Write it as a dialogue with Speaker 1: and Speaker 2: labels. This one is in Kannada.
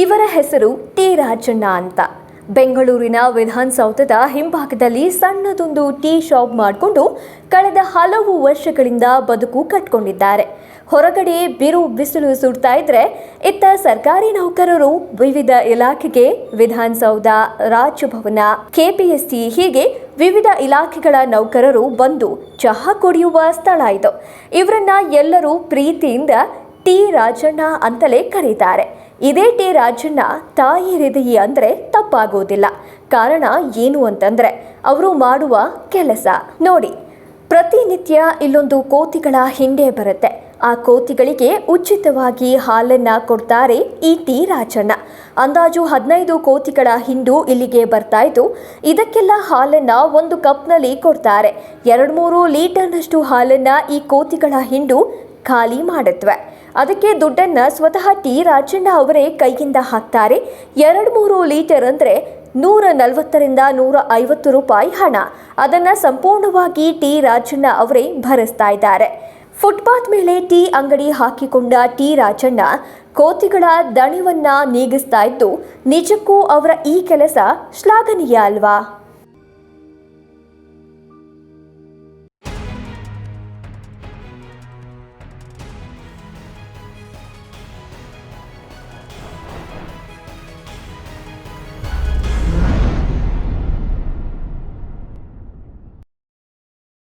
Speaker 1: ಇವರ ಹೆಸರು ಟಿ ರಾಜಣ್ಣ ಅಂತ. ಬೆಂಗಳೂರಿನ ವಿಧಾನಸೌಧದ ಹಿಂಭಾಗದಲ್ಲಿ ಸಣ್ಣದೊಂದು ಟೀ ಶಾಪ್ ಮಾಡಿಕೊಂಡು ಕಳೆದ ಹಲವು ವರ್ಷಗಳಿಂದ ಬದುಕು ಕಟ್ಕೊಂಡಿದ್ದಾರೆ. ಹೊರಗಡೆ ಬಿರು ಬಿಸಿಲು ಸುಡ್ತಾ ಇದ್ರೆ ಇತ್ತ ಸರ್ಕಾರಿ ನೌಕರರು ವಿವಿಧ ಇಲಾಖೆಗೆ, ವಿಧಾನಸೌಧ ರಾಜಭವನ, ಕೆಪಿಎಸ್ಸಿ ಹೀಗೆ ವಿವಿಧ ಇಲಾಖೆಗಳ ನೌಕರರು ಬಂದು ಚಹಾ ಕುಡಿಯುವ ಸ್ಥಳ ಇದು. ಇವರನ್ನ ಎಲ್ಲರೂ ಪ್ರೀತಿಯಿಂದ ಟಿ ರಾಜಣ್ಣ ಅಂತಲೇ ಕರೀತಾರೆ. ಇದೇ ಟಿ ರಾಜಣ್ಣ ತಾಯಿ ಹೃದಯಿ ಅಂದರೆ ತಪ್ಪಾಗೋದಿಲ್ಲ. ಕಾರಣ ಏನು ಅಂತಂದರೆ, ಅವರು ಮಾಡುವ ಕೆಲಸ. ನೋಡಿ, ಪ್ರತಿನಿತ್ಯ ಇಲ್ಲೊಂದು ಕೋತಿಗಳ ಹಿಂಡೆ ಬರುತ್ತೆ. ಆ ಕೋತಿಗಳಿಗೆ ಉಚಿತವಾಗಿ ಹಾಲನ್ನ ಕೊಡ್ತಾರೆ ಈ ಟಿ ರಾಜಣ್ಣ. ಅಂದಾಜು ಹದಿನೈದು ಕೋತಿಗಳ ಹಿಂಡು ಇಲ್ಲಿಗೆ ಬರ್ತಾ ಇದ್ದು, ಇದಕ್ಕೆಲ್ಲ ಹಾಲನ್ನ ಒಂದು ಕಪ್ನಲ್ಲಿ ಕೊಡ್ತಾರೆ. ಎರಡು ಮೂರು ಲೀಟರ್ನಷ್ಟು ಹಾಲನ್ನ ಈ ಕೋತಿಗಳ ಹಿಂಡು ಖಾಲಿ ಮಾಡುತ್ತವೆ ಅದಕ್ಕೆ ದುಡ್ಡನ್ನ ಸ್ವತಃ ಟಿ ರಾಜಣ್ಣ ಅವರೇ ಕೈಯಿಂದ ಹಾಕ್ತಾರೆ. ಎರಡು ಮೂರು ಲೀಟರ್ ಅಂದರೆ ನೂರ ನಲವತ್ತರಿಂದ ನೂರ ಐವತ್ತು ರೂಪಾಯಿ ಹಣ. ಅದನ್ನ ಸಂಪೂರ್ಣವಾಗಿ ಟಿ ರಾಜಣ್ಣ ಅವರೇ ಭರಿಸ್ತಾ ಇದ್ದಾರೆ. ಫುಟ್ಪಾತ್ ಮೇಲೆ ಟೀ ಅಂಗಡಿ ಹಾಕಿಕೊಂಡ ಟಿ ರಾಜಣ್ಣ ಕೋತಿಗಳ ದಣಿವನ್ನ ನೀಗಿಸ್ತಾ ಇದ್ದು, ನಿಜಕ್ಕೂ ಅವರ ಈ ಕೆಲಸ ಶ್ಲಾಘನೀಯ ಅಲ್ವಾ?